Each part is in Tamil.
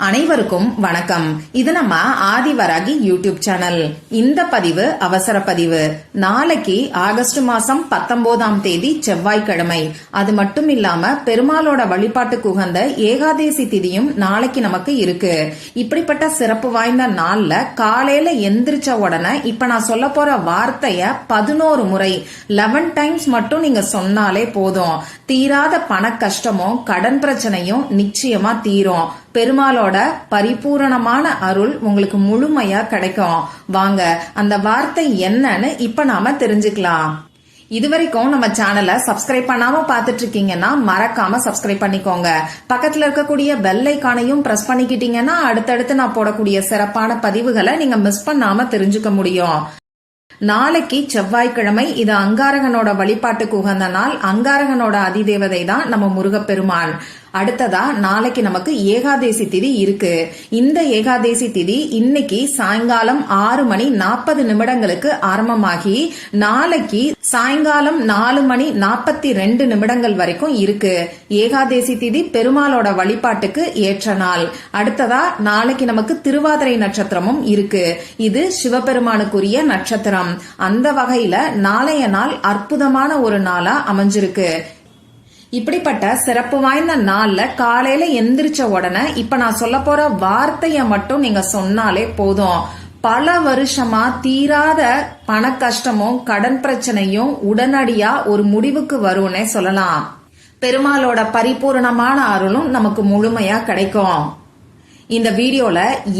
அனைவருக்கும் வணக்கம். இது நம்ம ஆதிவராகி யூடியூப் சேனல். இந்த பதிவு அவசர பதிவு. நாளைக்கு ஆகஸ்ட் மாசம் பத்தொன்பதாம் தேதி செவ்வாய்க்கிழமை. அது மட்டும் இல்லாம பெருமாளோட வழிபாட்டுக்கு உகந்த ஏகாதேசி திதியும் நாளைக்கு நமக்கு இருக்கு. இப்படிப்பட்ட சிறப்பு வாய்ந்த நாள்ல காலையில எந்திரிச்ச உடனே இப்ப நான் சொல்ல போற வார்த்தைய பதினோரு முறை. லெவன் டைம்ஸ் மட்டும் நீங்க சொன்னாலே போதும். தீராத பண கஷ்டமும் கடன் பிரச்சனையும் நிச்சயமா தீரும். பெருமாளோட பரிபூரணமான அருள் உங்களுக்கு முழுமையா கிடைக்கும். வாங்க அந்த வார்த்தை என்னன்னு இப்ப நாம தெரிஞ்சுக்கலாம். இதுவரைக்கும் நம்ம சேனலை சப்ஸ்கிரைப் பண்ணாம பாத்துட்டு இருக்கீங்கன்னா மறக்காம சப்ஸ்கிரைப் பண்ணிக்கோங்க. பக்கத்துல இருக்கக்கூடிய பெல் ஐக்கானையும் பிரஸ் பண்ணிக்கிட்டீங்கன்னா அடுத்தடுத்து நான் போடக்கூடிய சிறப்பான பதிவுகளை நீங்க மிஸ் பண்ணாம தெரிஞ்சுக்க முடியும். நாளைக்கு செவ்வாய்க்கிழமை இது அங்காரகனோட வழிபாட்டுக்கு உகந்த நாள். அங்காரகனோட அதிதேவதை தான் நம்ம முருகப்பெருமான் அடுத்ததா நாளைக்கு நமக்கு ஏகாதேசி திதி இருக்கு. இந்த ஏகாதேசி திதி இன்னைக்கு சாயங்காலம் ஆறு மணி நாற்பது நிமிடங்களுக்கு ஆரம்பமாகி நாளைக்கு சாயங்காலம் நாலு மணி நாற்பத்தி ரெண்டு நிமிடங்கள் வரைக்கும் இருக்கு. ஏகாதேசி திதி பெருமாளோட வழிபாட்டுக்கு ஏற்ற நாள். அடுத்ததா நாளைக்கு நமக்கு திருவாதிரை நட்சத்திரமும் இருக்கு. இது சிவபெருமானுக்குரிய நட்சத்திரம். அந்த வகையில நாளைய நாள் அற்புதமான ஒரு நாளா அமைஞ்சிருக்கு. இப்படிப்பட்ட சிறப்பு வாய்ந்த நாள்ல காலையில எந்திரிச்ச உடனே இப்ப நான் சொல்ல போற வார்த்தைய மட்டும் நீங்க சொன்னாலே போதும். பல வருஷமா தீராத பண கஷ்டமும் கடன் பிரச்சனையும் உடனடியா ஒரு முடிவுக்கு வரும்னே சொல்லலாம். பெருமாளோட பரிபூரணமான அருளும் நமக்கு முழுமையா கிடைக்கும். இந்த வீடியோல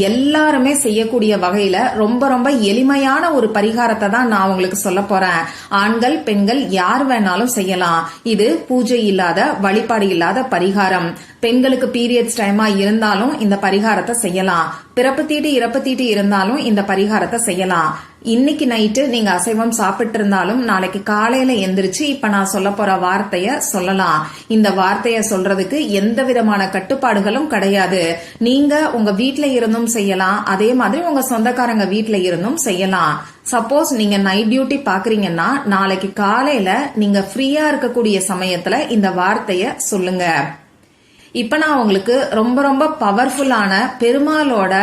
எல்லாருமே செய்யக்கூடிய வகையில ரொம்ப ரொம்ப எளிமையான ஒரு பரிகாரத்தை தான் நான் உங்களுக்கு சொல்ல போறேன். ஆண்கள் பெண்கள் யார் வேணாலும் செய்யலாம். இது பூஜை இல்லாத வழிபாடு இல்லாத பரிகாரம். பெண்களுக்கு பீரியட்ஸ் டைமா இருந்தாலும் இந்த பரிகாரத்தை செய்யலாம். பிறப்பு தீட்டு இறப்பு தீட்டு இருந்தாலும் இந்த பரிகாரத்தை செய்யலாம். இன்னைக்கு நைட்டு நீங்க அசைவம் சாப்பிட்டு இருந்தாலும் நாளைக்கு காலையில எந்திரிச்சு இப்ப நான் சொல்ல போற வார்த்தைய சொல்லலாம். இந்த வார்த்தைய சொல்றதுக்கு எந்த விதமான கட்டுப்பாடுகளும் கிடையாது. நீங்க உங்க வீட்ல இருந்தும் செய்யலாம். அதே மாதிரி உங்க சொந்தக்காரங்க வீட்ல இருந்தும் செய்யலாம். சப்போஸ் நீங்க நைட் டியூட்டி பாக்குறீங்கன்னா நாளைக்கு காலையில நீங்க ஃப்ரீயா இருக்கக்கூடிய சமயத்துல இந்த வார்த்தைய சொல்லுங்க. இப்ப நான் உங்களுக்கு ரொம்ப ரொம்ப பவர்ஃபுல்லான பெருமாளோட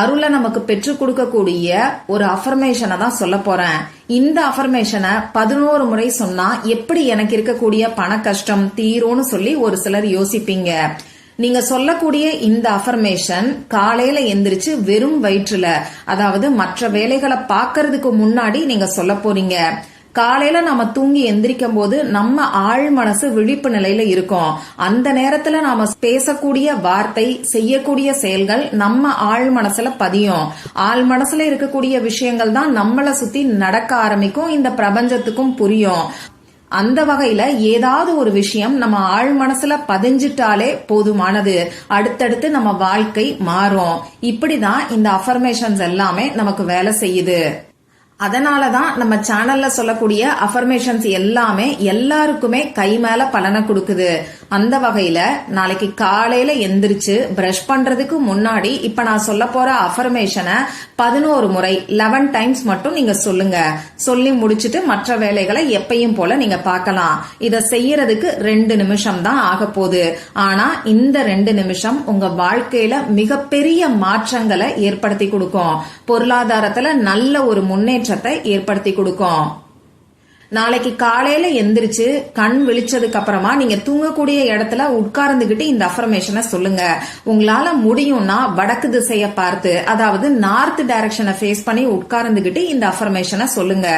அருளை நமக்கு பெற்றுக் கொடுக்கக்கூடிய ஒரு அஃபர்மேஷனை தான் சொல்ல போறேன். இந்த அஃபர்மேஷனை பதினோரு முறை சொன்னா எப்படி எனக்கு இருக்கக்கூடிய பண கஷ்டம் தீரும்னு சொல்லி ஒரு சிலர் யோசிப்பீங்க. நீங்க சொல்லக்கூடிய இந்த அஃபர்மேஷன் காலையில எந்திரிச்சு வெறும் வயிற்றுல அதாவது மற்ற வேலைகளை பாக்குறதுக்கு முன்னாடி நீங்க சொல்ல போறீங்க. காலையில நாம தூங்கி எந்திரிக்கும் போது நம்ம ஆழ் மனசு விழிப்பு நிலையில இருக்கும். அந்த நேரத்துல நாம பேசக்கூடிய வார்த்தை செய்யக்கூடிய செயல்கள் நம்ம ஆழ் மனசுல பதியும். ஆழ் மனசுல இருக்கக்கூடிய விஷயங்கள் தான் நம்மளை சுத்தி நடக்க ஆரம்பிக்கும் இந்த பிரபஞ்சத்துக்கும் புரியும். அந்த வகையில ஏதாவது ஒரு விஷயம் நம்ம ஆழ் மனசுல பதிஞ்சிட்டாலே போதுமானது. அடுத்தடுத்து நம்ம வாழ்க்கை மாறும். இப்படிதான் இந்த அஃபர்மேஷன்ஸ் எல்லாமே நமக்கு வேலை செய்யுது. அதனால தான் நம்ம சேனல்ல சொல்லக்கூடிய அஃபர்மேஷன்ஸ் எல்லாமே எல்லாருக்குமே கை மேல பலனை கொடுக்குது. அந்த வகையில நாளைக்கு காலையில எந்திரிச்சு பிரஷ் பண்றதுக்கு முன்னாடி இப்ப நான் சொல்ல போற அஃபர்மேஷனை பதினோரு முறை லெவன் டைம்ஸ் மட்டும் நீங்க சொல்லுங்க. சொல்லி முடிச்சுட்டு மற்ற வேலைகளை எப்பையும் போல நீங்க பார்க்கலாம். இத செய்யறதுக்கு ரெண்டு நிமிஷம் தான் ஆக போகுது. ஆனா இந்த ரெண்டு நிமிஷம் உங்க வாழ்க்கையில மிகப்பெரிய மாற்றங்களை ஏற்படுத்தி கொடுக்கும். பொருளாதாரத்துல நல்ல ஒரு முன்னேற்றம் முன்னேற்றத்தை ஏற்படுத்தி கொடுக்கும். நாளைக்கு காலையில எந்திரிச்சு கண் விழிச்சதுக்கு அப்புறமா நீங்க தூங்கக்கூடிய இடத்துல உட்கார்ந்துகிட்டு இந்த அஃபர்மேஷனை சொல்லுங்க. உங்களால முடியும்னா வடக்கு திசைய பார்த்து அதாவது நார்த் டைரக்ஷனை ஃபேஸ் பண்ணி உட்கார்ந்துகிட்டு இந்த அஃபர்மேஷனை சொல்லுங்க.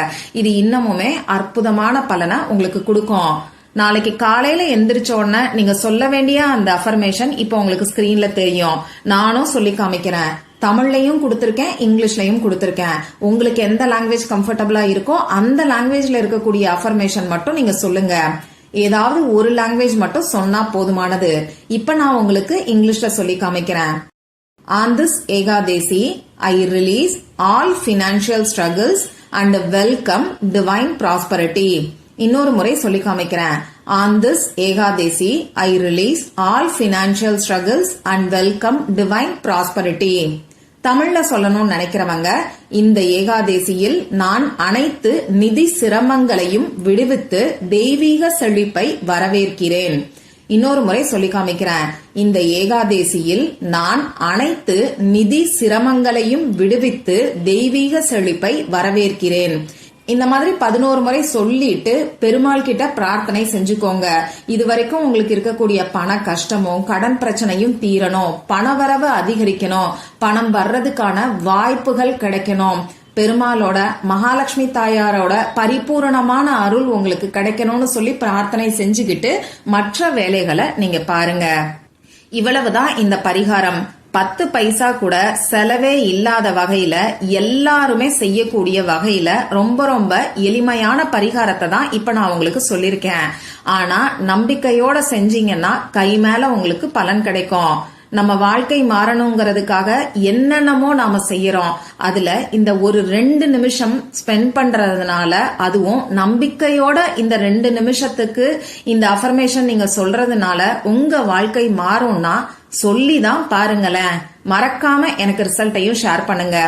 இது இன்னமுமே அற்புதமான பலனை உங்களுக்கு கொடுக்கும். நாளைக்கு காலையில எந்திரிச்ச உடனே நீங்க சொல்ல வேண்டிய அந்த அஃபர்மேஷன் இப்போ உங்களுக்கு ஸ்கிரீன்ல தெரியும். நானும் சொல்லி காமிக்கிறேன். தமிழ்லையும் கொடுத்துருக்கேன் இங்கிலீஷ்லையும் கொடுத்துருக்கேன். உங்களுக்கு எந்த லாங்குவேஜ் கம்ஃபர்டபுளா இருக்கோ அந்த லாங்குவேஜ்ல இருக்கக்கூடிய அஃபர்மேஷன் மட்டும் நீங்க சொல்லுங்க. ஏதாவது ஒரு லாங்குவேஜ் மட்டும் சொன்னா போதுமானது. இப்ப நான் உங்களுக்கு இங்கிலீஷ்ல சொல்லி காமிக்கிறேன். On this Ekadashi I release all financial struggles and welcome divine prosperity இன்னொரு முறை சொல்லி காமிக்கிறேன். On this Ekadashi I release all financial struggles and welcome divine prosperity தமிழ்ல சொல்லணும்னு நினைக்கிறவங்க இந்த ஏகாதேசியில் நான் அனைத்து நிதி சிரமங்களையும் விடுவித்து தெய்வீக செழிப்பை வரவேற்கிறேன். இன்னொரு முறை சொல்லி காமிக்கிறேன். இந்த ஏகாதேசியில் நான் அனைத்து நிதி சிரமங்களையும் விடுவித்து தெய்வீக செழிப்பை வரவேற்கிறேன். இந்த மாதிரி பதினோரு முறை சொல்லிட்டு பெருமாள் கிட்ட பிரார்த்தனை செஞ்சுக்கோங்க. இது வரைக்கும் உங்களுக்கு இருக்கக்கூடிய பண கஷ்டமும் கடன் பிரச்சனையும் தீரணும். பணவரவு அதிகரிக்கணும். பணம் வர்றதுக்கான வாய்ப்புகள் கிடைக்கணும். பெருமாளோட மகாலட்சுமி தாயாரோட பரிபூரணமான அருள் உங்களுக்கு கிடைக்கணும்னு சொல்லி பிரார்த்தனை செஞ்சுக்கிட்டு மற்ற வேலைகளை நீங்க பாருங்க. இவ்வளவுதான் இந்த பரிகாரம். பத்து பைசா கூட செலவே இல்லாத வகையில எல்லாருமே செய்யக்கூடிய வகையில ரொம்ப ரொம்ப எளிமையான பரிகாரத்தை தான் இப்ப நான் உங்களுக்கு சொல்லியிருக்கேன். ஆனா நம்பிக்கையோட செஞ்சீங்கன்னா கை மேல உங்களுக்கு பலன் கிடைக்கும். நம்ம வாழ்க்கை மாறணுங்கிறதுக்காக என்னென்னமோ நாம செய்யறோம். அதுல இந்த ஒரு ரெண்டு நிமிஷம் ஸ்பெண்ட் பண்றதுனால அதுவும் நம்பிக்கையோட இந்த ரெண்டு நிமிஷத்துக்கு இந்த அஃபர்மேஷன் நீங்க சொல்றதுனால உங்க வாழ்க்கை மாறும்னா சொல்லி தான் பாருங்களேன். மறக்காம எனக்கு ரிசல்ட்டையும் ஷேர் பண்ணுங்க.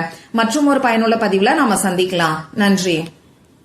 மற்றும் ஒரு பயனுள்ள பதிவுல நாம சந்திக்கலாம். நன்றி.